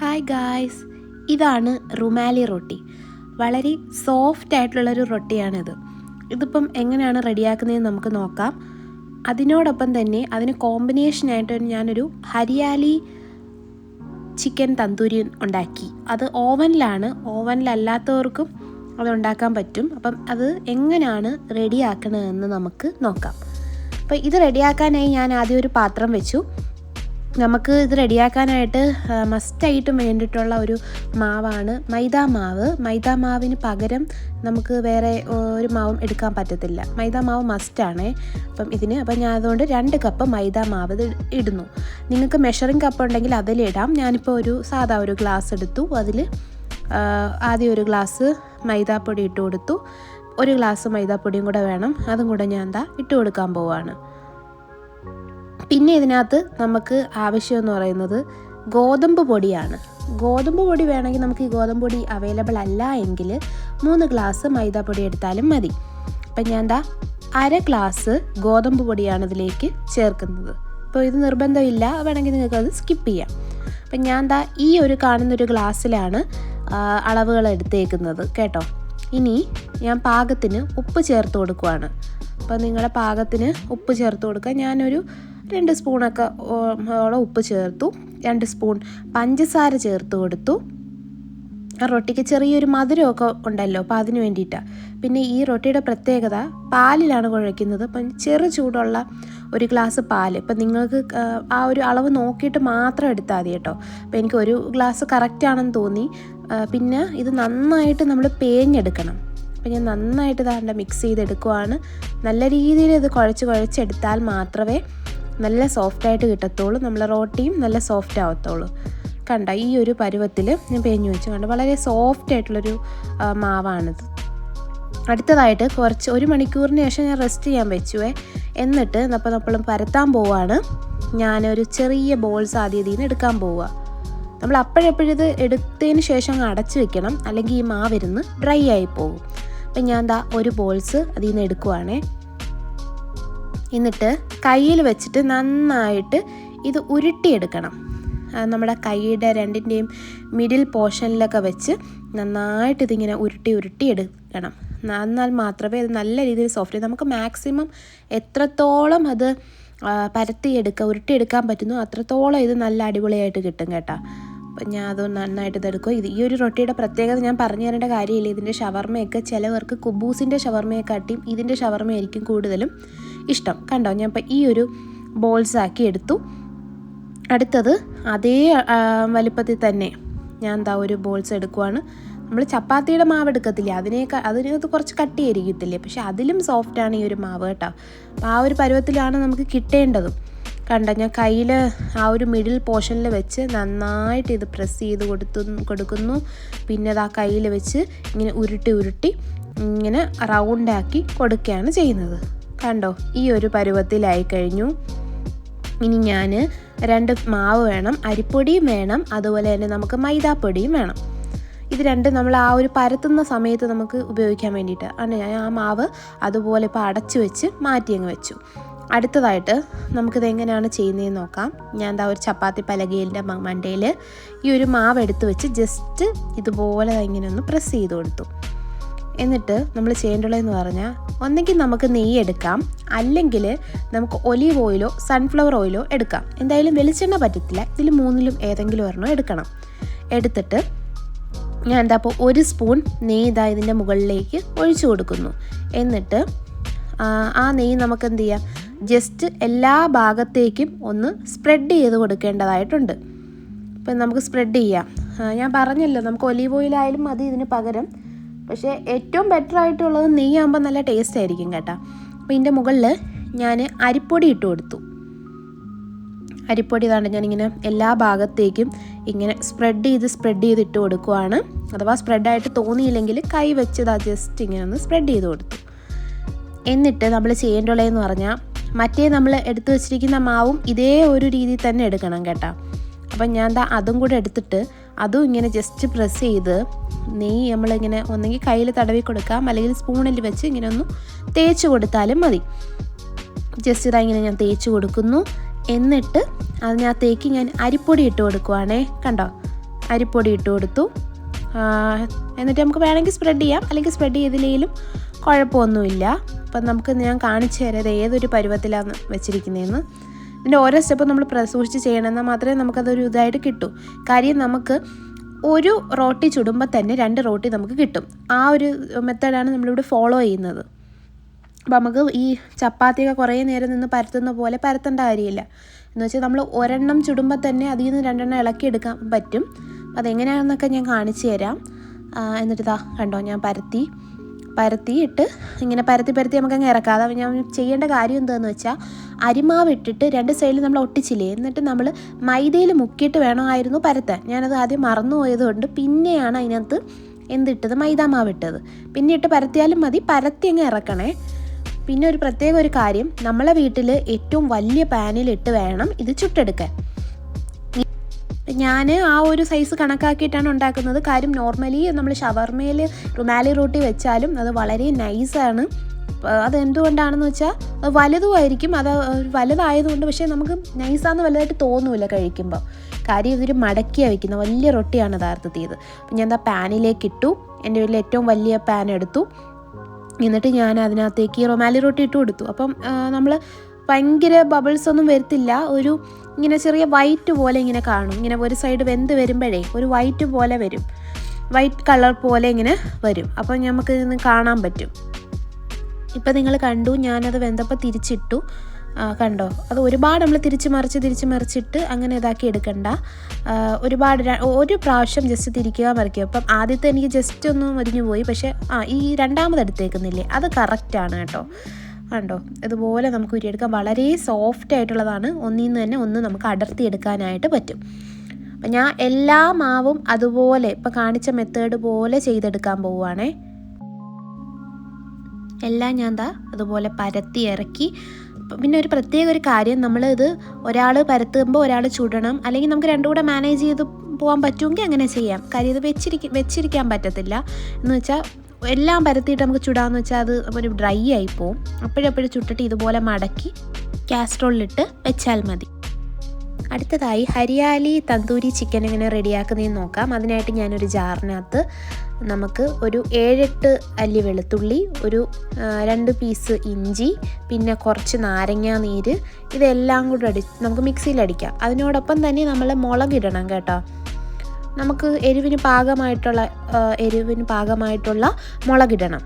Hi guys ഇതാണ് റുമാലി റൊട്ടി. വളരെ soft ആയിട്ടുള്ളൊരു റൊട്ടിയാണിത്. ഇതിപ്പം എങ്ങനെയാണ് റെഡിയാക്കുന്നതെന്ന് നമുക്ക് നോക്കാം. അതിനോടൊപ്പം തന്നെ അതിന് കോമ്പിനേഷനായിട്ട് ഞാനൊരു ഹരിയാലി ചിക്കൻ തന്തൂരി ഉണ്ടാക്കി. അത് ഓവനിലാണ്. ഓവനിലല്ലാത്തവർക്കും അത് ഉണ്ടാക്കാൻ പറ്റും. അപ്പം അത് എങ്ങനെയാണ് റെഡിയാക്കണതെന്ന് നമുക്ക് നോക്കാം. അപ്പോൾ ഇത് റെഡിയാക്കാനായി ഞാൻ ആദ്യം ഒരു പാത്രം വെച്ചു. നമുക്ക് ഇത് റെഡിയാക്കാനായിട്ട് മസ്റ്റായിട്ടും വേണ്ടിയിട്ടുള്ള ഒരു മാവാണ് മൈദാ മാവ്. മൈദാ മാവിന് പകരം നമുക്ക് വേറെ ഒരു മാവും എടുക്കാൻ പറ്റത്തില്ല. മൈദാ മാവ് മസ്റ്റാണേ. അപ്പം ഇതിന് അപ്പം ഞാൻ അതുകൊണ്ട് രണ്ട് കപ്പ് മൈദാ മാവ് ഇടുന്നു. നിങ്ങൾക്ക് മെഷറിംഗ് കപ്പ് ഉണ്ടെങ്കിൽ അതിലിടാം ഞാനിപ്പോൾ ഒരു സാധാ ഒരു ഗ്ലാസ് എടുത്തു. അതിൽ ആദ്യം ഒരു ഗ്ലാസ് മൈദാപ്പൊടി ഇട്ട് കൊടുത്തു. ഒരു ഗ്ലാസ് മൈദാപ്പൊടിയും കൂടെ വേണം. അതും കൂടെ ഞാൻ എന്താ ഇട്ട് കൊടുക്കാൻ പോവാണ്. പിന്നെ ഇതിനകത്ത് നമുക്ക് ആവശ്യമെന്ന് പറയുന്നത് ഗോതമ്പ് പൊടിയാണ്. ഗോതമ്പ് പൊടി വേണമെങ്കിൽ നമുക്ക് ഈ ഗോതമ്പ് പൊടി അവൈലബിൾ അല്ല എങ്കിൽ മൂന്ന് ഗ്ലാസ് മൈദാപ്പൊടി എടുത്താലും മതി. അപ്പം ഞാൻ എന്താ അര ഗ്ലാസ് ഗോതമ്പ് പൊടിയാണ് ഇതിലേക്ക് ചേർക്കുന്നത്. അപ്പോൾ ഇത് നിർബന്ധമില്ല. വേണമെങ്കിൽ നിങ്ങൾക്ക് അത് സ്കിപ്പ് ചെയ്യാം. അപ്പം ഞാൻ എന്താ ഈ ഒരു കാണുന്നൊരു ഗ്ലാസ്സിലാണ് അളവുകൾ എടുത്തേക്കുന്നത് കേട്ടോ. ഇനി ഞാൻ പാകത്തിന് ഉപ്പ് ചേർത്ത് കൊടുക്കുവാണ്. അപ്പോൾ നിങ്ങളുടെ പാകത്തിന് ഉപ്പ് ചേർത്ത് കൊടുക്കുക ഞാനൊരു രണ്ട് സ്പൂണൊക്കെ ഓളം ഉപ്പ് ചേർത്തു. രണ്ട് സ്പൂൺ പഞ്ചസാര ചേർത്ത് കൊടുത്തു. റൊട്ടിക്ക് ചെറിയൊരു മധുരമൊക്കെ ഉണ്ടല്ലോ അപ്പോൾ അതിന് വേണ്ടിയിട്ടാണ് പിന്നെ ഈ റൊട്ടിയുടെ പ്രത്യേകത പാലിലാണ് കുഴയ്ക്കുന്നത്. അപ്പം ചെറു ചൂടുള്ള ഒരു ഗ്ലാസ് പാൽ ഇപ്പം നിങ്ങൾക്ക് ആ ഒരു അളവ് നോക്കിയിട്ട് മാത്രം എടുത്താൽ മതി കേട്ടോ. അപ്പോൾ എനിക്ക് ഒരു ഗ്ലാസ് കറക്റ്റാണെന്ന് തോന്നി. പിന്നെ ഇത് നന്നായിട്ട് നമ്മൾ പേഞ്ഞെടുക്കണം. അപ്പം ഞാൻ നന്നായിട്ട് ഇതാണ്ട് മിക്സ് ചെയ്തെടുക്കുവാണ്. നല്ല രീതിയിൽ ഇത് കുഴച്ച് കുഴച്ചെടുത്താൽ മാത്രമേ നല്ല സോഫ്റ്റായിട്ട് കിട്ടത്തുള്ളൂ നമ്മൾ റോട്ടിയും നല്ല സോഫ്റ്റ് ആവത്തുള്ളൂ കണ്ട ഈ ഒരു പരുവത്തിൽ ഞാൻ പേഞ്ഞു വെച്ചു. കണ്ട വളരെ സോഫ്റ്റ് ആയിട്ടുള്ളൊരു മാവാണിത്. അടുത്തതായിട്ട് കുറച്ച് ഒരു മണിക്കൂറിന് ശേഷം ഞാൻ റെസ്റ്റ് ചെയ്യാൻ വെച്ചുവേ. എന്നിട്ട് അപ്പോൾ നമ്മൾ പരത്താൻ പോവാണ്. ഞാനൊരു ചെറിയ ബോൾസ് ആദ്യം ഇതിൽ നിന്ന് എടുക്കാൻ പോവുക നമ്മൾ അപ്പോഴെപ്പോഴിത് എടുത്തതിന് ശേഷം അങ്ങ് അടച്ചു വെക്കണം. അല്ലെങ്കിൽ ഈ മാവിരുന്ന് ഡ്രൈ ആയി പോകും അപ്പം ഞാൻ എന്താ ഒരു ബോൾസ് അതിൽ നിന്ന് എടുക്കുവാണേ. എന്നിട്ട് കയ്യിൽ വെച്ചിട്ട് നന്നായിട്ട് ഇത് ഉരുട്ടിയെടുക്കണം. നമ്മുടെ കൈയുടെ രണ്ടിന്റെയും മിഡിൽ പോർഷനിലൊക്കെ വെച്ച് നന്നായിട്ട് ഇതിങ്ങനെ ഉരുട്ടി ഉരുട്ടി എടുക്കണം. എന്നാൽ മാത്രമേ അത് നല്ല രീതിയിൽ സോഫ്റ്റ് നമുക്ക് മാക്സിമം എത്രത്തോളം അത് പരത്തിയെടുക്കുക ഉരുട്ടിയെടുക്കാൻ പറ്റുന്നു അത്രത്തോളം ഇത് നല്ല അടിപൊളിയായിട്ട് കിട്ടും കേട്ടോ. അപ്പം ഞാൻ അത് നന്നായിട്ട് ഇതെടുക്കും ഇത് ഈ ഒരു റൊട്ടിയുടെ പ്രത്യേകത ഞാൻ പറഞ്ഞു തരേണ്ട കാര്യമില്ല. ഇതിന്റെ ഷവർമയൊക്കെ ചിലവർക്ക് കുബൂസിന്റെ ഷവർമയെക്കാട്ടിയും ഇതിന്റെ ഷവർമയായിരിക്കും കൂടുതലും. ഇഷ്ടം. കണ്ടോ? ഞാൻ ഇപ്പം ഈ ഒരു ബോൾസ് ആക്കി എടുത്തു. അടുത്തത് അതേ വലിപ്പത്തിൽ തന്നെ ഞാൻ എന്താ ഒരു ബോൾസ് എടുക്കുവാണ്. നമ്മൾ ചപ്പാത്തിയുടെ മാവ് എടുക്കത്തില്ലേ? അതിനേക്കാൾ അതിനകത്ത് കുറച്ച് കട്ടിയായിരിക്കത്തില്ലേ? പക്ഷെ അതിലും സോഫ്റ്റാണ് ഈ ഒരു മാവ് കേട്ടോ. അപ്പോൾ ആ ഒരു പരുവത്തിലാണ് നമുക്ക് കിട്ടേണ്ടതും. കണ്ട? ഞാൻ കയ്യിൽ ആ ഒരു മിഡിൽ പോർഷനിൽ വെച്ച് നന്നായിട്ട് ഇത് പ്രസ് ചെയ്ത് കൊടുത്തു കൊടുക്കുന്നു. പിന്നെ അത് ആ കയ്യിൽ വെച്ച് ഇങ്ങനെ ഉരുട്ടി ഉരുട്ടി ഇങ്ങനെ റൗണ്ടാക്കി കൊടുക്കുകയാണ് ചെയ്യുന്നത്. കണ്ടോ ഈ ഒരു പരുവത്തിലായി കഴിഞ്ഞു. ഇനി ഞാൻ രണ്ട് മാവ് വേണം അരിപ്പൊടിയും വേണം അതുപോലെ തന്നെ നമുക്ക് മൈദാപ്പൊടിയും വേണം. ഇത് രണ്ടും നമ്മൾ ആ ഒരു പരത്തുന്ന സമയത്ത് നമുക്ക് ഉപയോഗിക്കാൻ വേണ്ടിയിട്ട് ആണ് ഞാൻ ആ മാവ് അതുപോലെ ഇപ്പോൾ അടച്ചു വെച്ച് മാറ്റി അങ്ങ് വെച്ചു. അടുത്തതായിട്ട് നമുക്കിത് എങ്ങനെയാണ് ചെയ്യുന്നതെന്ന് നോക്കാം. ഞാൻ എന്താ ഒരു ചപ്പാത്തി പലകയിലിന്റെ മണ്ടയിൽ ഈ ഒരു മാവ് എടുത്ത് വെച്ച് ജസ്റ്റ് ഇതുപോലെ ഇങ്ങനെ ഒന്ന് പ്രസ് ചെയ്ത് കൊടുത്തു. എന്നിട്ട് നമ്മൾ ചെയ്യേണ്ടതെന്ന് പറഞ്ഞാൽ ഒന്നെങ്കിൽ നമുക്ക് നെയ്യ് എടുക്കാം. അല്ലെങ്കിൽ നമുക്ക് ഒലീവ് ഓയിലോ സൺഫ്ലവർ ഓയിലോ എടുക്കാം. എന്തായാലും വെളിച്ചെണ്ണ പറ്റത്തില്ല. ഇതിൽ മൂന്നിലും ഏതെങ്കിലും ഒരെണ്ണം എടുക്കണം. എടുത്തിട്ട് ഞാൻ എന്താ അപ്പോൾ ഒരു സ്പൂൺ നെയ്യ് ഇതാ ഇതിന്റെ മുകളിലേക്ക് ഒഴിച്ചു കൊടുക്കുന്നു. എന്നിട്ട് ആ നെയ്യ് നമുക്ക് എന്ത് ചെയ്യാം? ജസ്റ്റ് എല്ലാ ഭാഗത്തേക്കും ഒന്ന് സ്പ്രെഡ് ചെയ്ത് കൊടുക്കേണ്ടതായിട്ടുണ്ട്. ഇപ്പം നമുക്ക് സ്പ്രെഡ് ചെയ്യാം. ഞാൻ പറഞ്ഞല്ലോ നമുക്ക് ഒലീവ് ഓയിലായാലും മതി ഇതിന് പകരം. പക്ഷേ ഏറ്റവും ബെറ്റർ ആയിട്ടുള്ളത് നെയ്യാകുമ്പോൾ നല്ല ടേസ്റ്റ് ആയിരിക്കും കേട്ടോ. അപ്പോൾ ഇതിന്റെ മുകളിൽ ഞാൻ അരിപ്പൊടി ഇട്ട് കൊടുത്തു. അരിപ്പൊടി ഇതാണ് ഞാനിങ്ങനെ എല്ലാ ഭാഗത്തേക്കും ഇങ്ങനെ സ്പ്രെഡ് ചെയ്ത് സ്പ്രെഡ് ചെയ്ത് ഇട്ട് കൊടുക്കുവാണ്. അഥവാ സ്പ്രെഡായിട്ട് തോന്നിയില്ലെങ്കിൽ കൈ വെച്ചത് ജസ്റ്റ് ഇങ്ങനെ ഒന്ന് സ്പ്രെഡ് ചെയ്ത് കൊടുത്തു. എന്നിട്ട് നമ്മൾ ചെയ്യേണ്ടുള്ളതെന്ന് പറഞ്ഞാൽ മറ്റേ നമ്മൾ എടുത്തു വച്ചിരിക്കുന്ന മാവും ഇതേ ഒരു രീതിയിൽ തന്നെ എടുക്കണം കേട്ടോ. അപ്പം ഞാൻ എന്താ അതും കൂടെ എടുത്തിട്ട് അതും ഇങ്ങനെ ജസ്റ്റ് പ്രസ് ചെയ്ത് നെയ്യ് നമ്മളിങ്ങനെ ഒന്നെങ്കിൽ കയ്യിൽ തടവി കൊടുക്കാം. അല്ലെങ്കിൽ സ്പൂണിൽ വെച്ച് ഇങ്ങനെ ഒന്ന് തേച്ച് കൊടുത്താലും മതി. ജസ്റ്റ് ഇതാ ഇങ്ങനെ ഞാൻ തേച്ച് കൊടുക്കുന്നു. എന്നിട്ട് അതിനകത്തേക്ക് ഞാൻ അരിപ്പൊടി ഇട്ട് കൊടുക്കുവാണേ. കണ്ടോ? അരിപ്പൊടി ഇട്ട് കൊടുത്തു. എന്നിട്ട് നമുക്ക് വേണമെങ്കിൽ സ്പ്രെഡ് ചെയ്യാം. അല്ലെങ്കിൽ സ്പ്രെഡ് ചെയ്തില്ലെങ്കിലും കുഴപ്പമൊന്നുമില്ല. അപ്പം നമുക്ക് ഞാൻ കാണിച്ചു തരാം ഏതൊരു പരുവത്തിലാണ് വെച്ചിരിക്കുന്നതെന്ന്. ഇതിന്റെ ഓരോ സ്റ്റെപ്പ് നമ്മൾ പ്രസൂക്ഷിച്ച് ചെയ്യണമെന്നാൽ മാത്രമേ നമുക്കതൊരു ഇതായിട്ട് കിട്ടൂ. കാര്യം നമുക്ക് ഒരു റോട്ടി ചുടുമ്പോൾ തന്നെ രണ്ട് റോട്ടി നമുക്ക് കിട്ടും. ആ ഒരു മെത്തേഡാണ് നമ്മളിവിടെ ഫോളോ ചെയ്യുന്നത്. അപ്പം നമുക്ക് ഈ ചപ്പാത്തിയൊക്കെ കുറേ നേരം നിന്ന് പരത്തുന്ന പോലെ പരത്തേണ്ട കാര്യമില്ല. എന്ന് വെച്ചാൽ നമ്മൾ ഒരെണ്ണം ചുടുമ്പോൾ തന്നെ അതിൽ നിന്ന് രണ്ടെണ്ണം ഇളക്കിയെടുക്കാൻ പറ്റും. അപ്പം അതെങ്ങനെയാണെന്നൊക്കെ ഞാൻ കാണിച്ചു തരാം. എന്നിട്ട് ഇതാ കണ്ടോ ഞാൻ പരത്തി. പരത്തിയിട്ട് ഇങ്ങനെ പരത്തി പരത്തി നമുക്ക് അങ്ങ് ഇറക്കാം അത് ഞാൻ ചെയ്യേണ്ട കാര്യം എന്താണെന്ന് വെച്ചാൽ അരിമാവ് ഇട്ടിട്ട് രണ്ട് സൈഡിൽ നമ്മൾ ഒട്ടിച്ചില്ലേ? എന്നിട്ട് നമ്മൾ മൈദയിൽ മുക്കിയിട്ട് വേണമായിരുന്നു പരത്താൻ. ഞാനത് ആദ്യം മറന്നുപോയതുകൊണ്ട് പിന്നെയാണ് അതിനകത്ത് എന്തിട്ടത്? ഇട്ടത് മാവ് ഇട്ടത്. പിന്നെ ഇട്ട് പരത്തിയാലും മതി. പരത്തി അങ്ങ് ഇറക്കണേ. പിന്നെ ഒരു പ്രത്യേക ഒരു കാര്യം. നമ്മളെ വീട്ടിൽ ഏറ്റവും വലിയ പാനിലിട്ട് വേണം ഇത് ചുട്ടെടുക്കാൻ. ഞാൻ ആ ഒരു സൈസ് കണക്കാക്കിയിട്ടാണ് ഉണ്ടാക്കുന്നത്. കാര്യം നോർമലി നമ്മൾ ഷവർമയിൽ റുമാലി റോട്ടി വെച്ചാലും അത് വളരെ നൈസാണ് അത് എന്തുകൊണ്ടാണെന്ന് വെച്ചാൽ വലുതുമായിരിക്കും അത് വലുതായതുകൊണ്ട് പക്ഷേ നമുക്ക് നൈസാന്ന് വലുതായിട്ട് തോന്നൂല കഴിക്കുമ്പോൾ കാര്യം ഇതൊരു മടക്കിയാണ് വയ്ക്കുന്ന വലിയ റൊട്ടിയാണ് യഥാർത്ഥത്തിൽ ഇത് അപ്പം ഞാൻ എന്താ പാനിലേക്ക് ഇട്ടു. എന്റെ വീട്ടിൽ ഏറ്റവും വലിയ പാൻ എടുത്തു. എന്നിട്ട് ഞാൻ അതിനകത്തേക്ക് റൊമാലി റൊട്ടി ഇട്ട് കൊടുത്തു. അപ്പം നമ്മൾ ഭയങ്കര ബബിൾസ് ഒന്നും വരത്തില്ല. ഒരു ഇങ്ങനെ ചെറിയ വൈറ്റ് പോലെ ഇങ്ങനെ കാണും. ഇങ്ങനെ ഒരു സൈഡ് വെന്ത് വരുമ്പോഴേ ഒരു വൈറ്റ് പോലെ വരും. വൈറ്റ് കളർ പോലെ ഇങ്ങനെ വരും. അപ്പോൾ നമുക്ക് ഇന്ന് കാണാൻ പറ്റും. ഇപ്പം നിങ്ങൾ കണ്ടു ഞാനത് വെന്തപ്പോൾ തിരിച്ചിട്ടു. കണ്ടോ? അത് ഒരുപാട് നമ്മൾ തിരിച്ച് മറിച്ച് തിരിച്ച് മറിച്ചിട്ട് അങ്ങനെ ഇതാക്കി എടുക്കണ്ട. ഒരുപാട് ഒരു പ്രാവശ്യം ജസ്റ്റ് തിരിക്കുക മറിക്കുക. അപ്പം ആദ്യത്തെ എനിക്ക് ജസ്റ്റ് ഒന്ന് മുരിഞ്ഞു പോയി. പക്ഷേ ആ ഈ രണ്ടാമത് എടുത്തേക്കുന്നില്ലേ? അത് കറക്റ്റാണ് കേട്ടോ. കണ്ടോ? ഇതുപോലെ നമുക്ക് ഉരിയെടുക്കാം വളരെ സോഫ്റ്റ് ആയിട്ടുള്ളതാണ്. ഒന്നിൽ നിന്ന് തന്നെ ഒന്ന് നമുക്ക് അടർത്തി എടുക്കാനായിട്ട് പറ്റും. അപ്പം ഞാൻ എല്ലാ മാവും അതുപോലെ ഇപ്പം കാണിച്ച മെത്തേഡ് പോലെ ചെയ്തെടുക്കാൻ പോവുകയാണേ എല്ലാം ഞാൻ ദാ അതുപോലെ പരത്തി ഇറക്കി. പിന്നെ ഒരു പ്രത്യേക ഒരു കാര്യം നമ്മൾ ഇത് ഒരാൾ പരത്തുമ്പോൾ ഒരാൾ ചുടണം. അല്ലെങ്കിൽ നമുക്ക് രണ്ടും കൂടെ മാനേജ് ചെയ്ത് പോകാൻ പറ്റുമെങ്കിൽ അങ്ങനെ ചെയ്യാം. കാര്യം ഇത് വെച്ചിരിക്ക വെച്ചിരിക്കാൻ പറ്റത്തില്ല. എന്ന് വെച്ചാൽ എല്ലാം പരത്തിയിട്ട് നമുക്ക് ചുടാന്ന് വെച്ചാൽ അത് ഒരു ഡ്രൈ ആയി പോവും. അപ്പോഴപ്പോഴും ചുട്ടിട്ട് ഇതുപോലെ മടക്കി കാസ്ട്രോളിലിട്ട് വെച്ചാൽ മതി. അടുത്തതായി ഹരിയാലി തന്തൂരി ചിക്കൻ എങ്ങനെ റെഡിയാക്കുന്നതെന്ന് നോക്കാം. അതിനായിട്ട് ഞാനൊരു ജാറിനകത്ത് നമുക്ക് ഒരു ഏഴെട്ട് അല്ലി വെളുത്തുള്ളി ഒരു രണ്ട് പീസ് ഇഞ്ചി പിന്നെ കുറച്ച് നാരങ്ങാ നീര് ഇതെല്ലാം കൂടെ അടി നമുക്ക് മിക്സിയിൽ അടിക്കാം അതിനോടൊപ്പം തന്നെ നമ്മൾ മുളകിടണം കേട്ടോ. നമുക്ക് എരിവിന് പാകമായിട്ടുള്ള എരിവിന് പാകമായിട്ടുള്ള മുളകിടണം.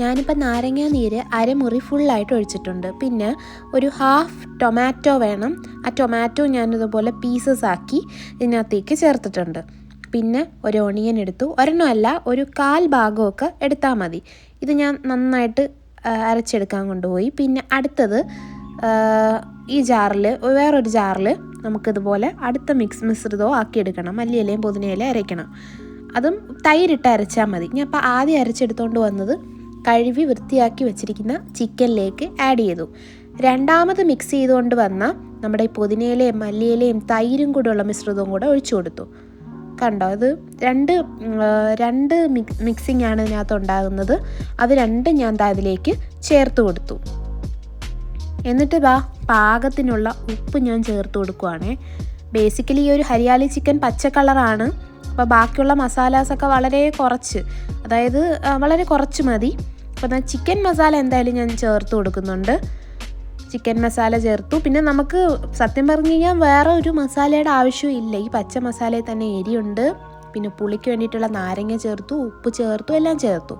ഞാനിപ്പോൾ നാരങ്ങ നീര് അരമുറി ഫുള്ളായിട്ട് ഒഴിച്ചിട്ടുണ്ട്. പിന്നെ ഒരു ഹാഫ് ടൊമാറ്റോ വേണം. ആ ടൊമാറ്റോ ഞാനിതുപോലെ പീസസ് ആക്കി ഇതിനകത്തേക്ക് ചേർത്തിട്ടുണ്ട്. പിന്നെ ഒരു ഓണിയൻ എടുത്തു. ഒരെണ്ണമല്ല ഒരു കാൽ ഭാഗമൊക്കെ എടുത്താൽ മതി. ഇത് ഞാൻ നന്നായിട്ട് അരച്ചെടുക്കാൻ കൊണ്ടുപോയി. പിന്നെ അടുത്തത് ഈ ജാറിൽ വേറൊരു ജാറിൽ നമുക്കിതുപോലെ അടുത്ത മിക്സ് മിശ്രിതവും ആക്കിയെടുക്കണം. മല്ലിയിലയും പുതിനയിലയും അരയ്ക്കണം. അതും തൈരിട്ട് അരച്ചാൽ മതി. ഞാൻ അപ്പോൾ ആദ്യം അരച്ചെടുത്തുകൊണ്ട് വന്നത് കഴുകി വൃത്തിയാക്കി വെച്ചിരിക്കുന്ന ചിക്കനിലേക്ക് ആഡ് ചെയ്തു. രണ്ടാമത് മിക്സ് ചെയ്തുകൊണ്ട് വന്ന നമ്മുടെ ഈ പുതിനയിലയും മല്ലിയിലയും തൈരും കൂടെയുള്ള മിശ്രിതവും കൂടെ ഒഴിച്ചു കൊടുത്തു. കണ്ടോ? അത് രണ്ട് രണ്ട് മിക് മിക്സിംഗ് ആണ് ഇതിനകത്ത് ഉണ്ടാകുന്നത്. അത് രണ്ടും ഞാൻ അതിലേക്ക് ചേർത്ത് കൊടുത്തു. എന്നിട്ട് ദാ പാകത്തിനുള്ള ഉപ്പ് ഞാൻ ചേർത്ത് കൊടുക്കുവാണേ. ബേസിക്കലി ഈ ഒരു ഹരിയാലി ചിക്കൻ പച്ച കളറാണ്. അപ്പോൾ ബാക്കിയുള്ള മസാലാസൊക്കെ വളരെ കുറച്ച്. അതായത് വളരെ കുറച്ച് മതി. അപ്പോൾ ഞാൻ ചിക്കൻ മസാല എന്തായാലും ഞാൻ ചേർത്ത് കൊടുക്കുന്നുണ്ട്. ചിക്കൻ മസാല ചേർത്തു. പിന്നെ നമുക്ക് സത്യം പറഞ്ഞു കഴിഞ്ഞാൽ വേറെ ഒരു മസാലയുടെ ആവശ്യമില്ല ഈ പച്ച മസാലയിൽ തന്നെ എരിയുണ്ട്. പിന്നെ പുളിക്ക് വേണ്ടിയിട്ടുള്ള നാരങ്ങ ചേർത്തു ഉപ്പ് ചേർത്തു എല്ലാം ചേർത്തു.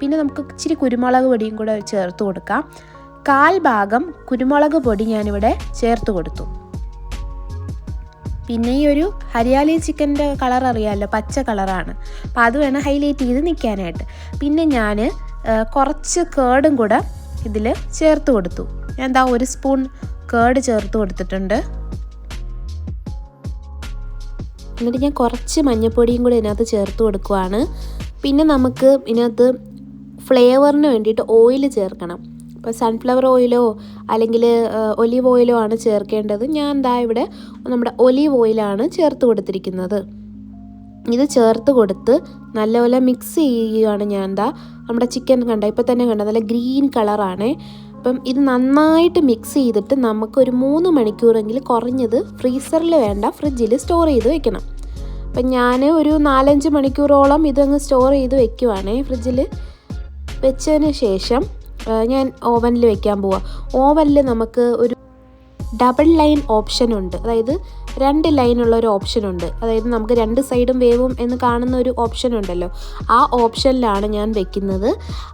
പിന്നെ നമുക്ക് ഇച്ചിരി കുരുമുളക് പൊടിയും കൂടെ ചേർത്ത് കൊടുക്കാം. കാൽ ഭാഗം കുരുമുളക് പൊടി ഞാനിവിടെ ചേർത്ത് കൊടുത്തു. പിന്നെ ഈ ഒരു ഹരിയാലി ചിക്കന്റെ കളർ അറിയാമല്ലോ പച്ച കളറാണ്. അപ്പോൾ അത് വേണം ഹൈലൈറ്റ് ചെയ്ത് നിൽക്കാനായിട്ട്. പിന്നെ ഞാൻ കുറച്ച് കേടും കൂടെ ഇതിൽ ചേർത്ത് കൊടുത്തു. ഞാൻ എന്താ ഒരു സ്പൂൺ കേട് ചേർത്ത് കൊടുത്തിട്ടുണ്ട്. എന്നിട്ട് ഞാൻ കുറച്ച് മഞ്ഞൾപ്പൊടിയും കൂടി ഇതിനകത്ത് ചേർത്ത് കൊടുക്കുവാണ്. പിന്നെ നമുക്ക് ഇതിനകത്ത് ഫ്ലേവറിന് വേണ്ടിയിട്ട് ഓയിൽ ചേർക്കണം. ഇപ്പോൾ സൺഫ്ലവർ ഓയിലോ അല്ലെങ്കിൽ ഒലീവ് ഓയിലോ ആണ് ചേർക്കേണ്ടത്. ഞാൻ എന്താ ഇവിടെ നമ്മുടെ ഒലീവ് ഓയിലാണ് ചേർത്ത് കൊടുത്തിരിക്കുന്നത്. ഇത് ചേർത്ത് കൊടുത്ത് നല്ലപോലെ മിക്സ് ചെയ്യുകയാണ് ഞാൻ എന്താ നമ്മുടെ ചിക്കൻ കണ്ട? ഇപ്പോൾ തന്നെ കണ്ട? നല്ല ഗ്രീൻ കളറാണ് അപ്പം ഇത് നന്നായിട്ട് മിക്സ് ചെയ്തിട്ട് നമുക്കൊരു മൂന്ന് മണിക്കൂറെങ്കിലും കുറഞ്ഞത് ഫ്രീസറിൽ വേണ്ട ഫ്രിഡ്ജിൽ സ്റ്റോർ ചെയ്ത് വെക്കണം. അപ്പം ഞാൻ ഒരു നാലഞ്ച് മണിക്കൂറോളം ഇതങ്ങ് സ്റ്റോർ ചെയ്ത് വെക്കുവാണേ ഫ്രിഡ്ജിൽ വെച്ചതിന് ശേഷം ഞാൻ ഓവനിൽ വെക്കാൻ പോവാം. ഓവനിൽ നമുക്ക് ഒരു ഡബിൾ ലൈൻ ഓപ്ഷൻ ഉണ്ട്. അതായത് രണ്ട് ലൈനുള്ള ഒരു ഓപ്ഷൻ ഉണ്ട്. അതായത് നമുക്ക് രണ്ട് സൈഡും വേവും എന്ന് കാണുന്ന ഒരു ഓപ്ഷൻ ഉണ്ടല്ലോ. ആ ഓപ്ഷനിലാണ് ഞാൻ വെക്കുന്നത്.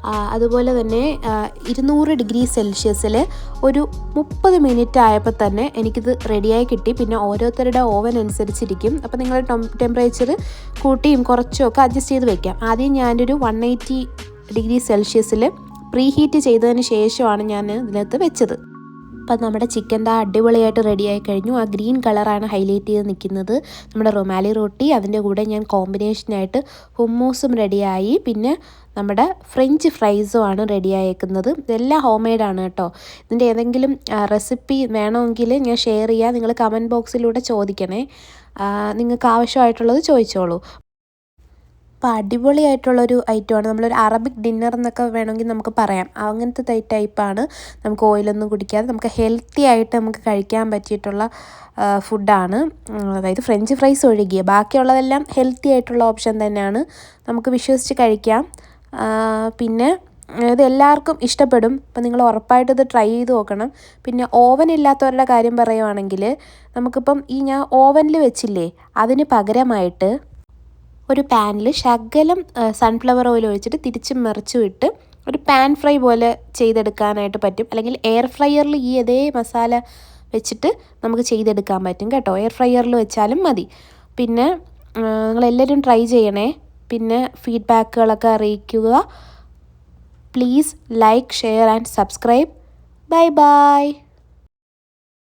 അതുപോലെ തന്നെ ഇരുന്നൂറ് ഡിഗ്രി സെൽഷ്യസിൽ ഒരു മുപ്പത് മിനിറ്റ് ആയപ്പോൾ തന്നെ എനിക്കിത് റെഡിയായി കിട്ടി. പിന്നെ ഓരോരുത്തരുടെ ഓവൻ അനുസരിച്ചിരിക്കും. അപ്പോൾ നിങ്ങൾ ടെമ്പറേച്ചർ കൂട്ടിയും കുറച്ചും ഒക്കെ അഡ്ജസ്റ്റ് ചെയ്ത് വെക്കാം. ആദ്യം ഞാനൊരു വൺ എയ്റ്റി ഡിഗ്രി സെൽഷ്യസിൽ പ്രീ ഹീറ്റ് ചെയ്തതിന് ശേഷമാണ് ഞാൻ ഇതിനകത്ത് വെച്ചത്. അപ്പം നമ്മുടെ ചിക്കൻ ദാ അടിപൊളിയായിട്ട് റെഡിയായി കഴിഞ്ഞു. ആ ഗ്രീൻ കളറാണ് ഹൈലൈറ്റ് ചെയ്ത് നിൽക്കുന്നത്. നമ്മുടെ റൊമാലി റൊട്ടി അതിന്റെ കൂടെ ഞാൻ കോമ്പിനേഷനായിട്ട് ഹുമ്മൂസും റെഡിയായി. പിന്നെ നമ്മുടെ ഫ്രഞ്ച് ഫ്രൈസും ആണ് റെഡിയായേക്കുന്നത്. ഇതെല്ലാം ഹോം മെയ്ഡാണ് കേട്ടോ. ഇതിന്റെ ഏതെങ്കിലും റെസിപ്പി വേണമെങ്കിൽ ഞാൻ ഷെയർ ചെയ്യാം. നിങ്ങൾ കമന്റ് ബോക്സിലൂടെ ചോദിക്കണേ. നിങ്ങൾക്ക് ആവശ്യമായിട്ടുള്ളത് ചോദിച്ചോളൂ. അപ്പോൾ അടിപൊളിയായിട്ടുള്ളൊരു ഐറ്റമാണ് നമ്മളൊരു അറബിക് ഡിന്നർ എന്നൊക്കെ വേണമെങ്കിൽ നമുക്ക് പറയാം. അങ്ങനത്തെ ടൈപ്പാണ് നമുക്ക് ഓയിലൊന്നും കുടിക്കാതെ നമുക്ക് ഹെൽത്തി ആയിട്ട് നമുക്ക് കഴിക്കാൻ പറ്റിയിട്ടുള്ള ഫുഡാണ് അതായത് ഫ്രഞ്ച് ഫ്രൈസ് ഒഴുകിയ. ബാക്കിയുള്ളതെല്ലാം ഹെൽത്തി ആയിട്ടുള്ള ഓപ്ഷൻ തന്നെയാണ്. നമുക്ക് വിശ്വസിച്ച് കഴിക്കാം. പിന്നെ ഇത് എല്ലാവർക്കും ഇഷ്ടപ്പെടും. അപ്പം നിങ്ങൾ ഉറപ്പായിട്ട് ഇത് ട്രൈ ചെയ്ത് നോക്കണം. പിന്നെ ഓവൻ ഇല്ലാത്തവരുടെ കാര്യം പറയുവാണെങ്കിൽ നമുക്കിപ്പം ഈ ഞാൻ ഓവനിൽ വെച്ചില്ലേ അതിന് പകരമായിട്ട് ഒരു പാനിൽ ശകലം സൺഫ്ലവർ ഓയിൽ ഒഴിച്ചിട്ട് തിരിച്ച് മറിച്ചും ഇട്ട് ഒരു പാൻ ഫ്രൈ പോലെ ചെയ്തെടുക്കാനായിട്ട് പറ്റും. അല്ലെങ്കിൽ എയർ ഫ്രയറിൽ ഈ അതേ മസാല വെച്ചിട്ട് നമുക്ക് ചെയ്തെടുക്കാൻ പറ്റും കേട്ടോ. എയർ ഫ്രയറിൽ വെച്ചാലും മതി. പിന്നെ നിങ്ങളെല്ലാവരും ട്രൈ ചെയ്യണേ. പിന്നെ ഫീഡ്ബാക്കുകളൊക്കെ അറിയിക്കുക. Please like share and subscribe bye bye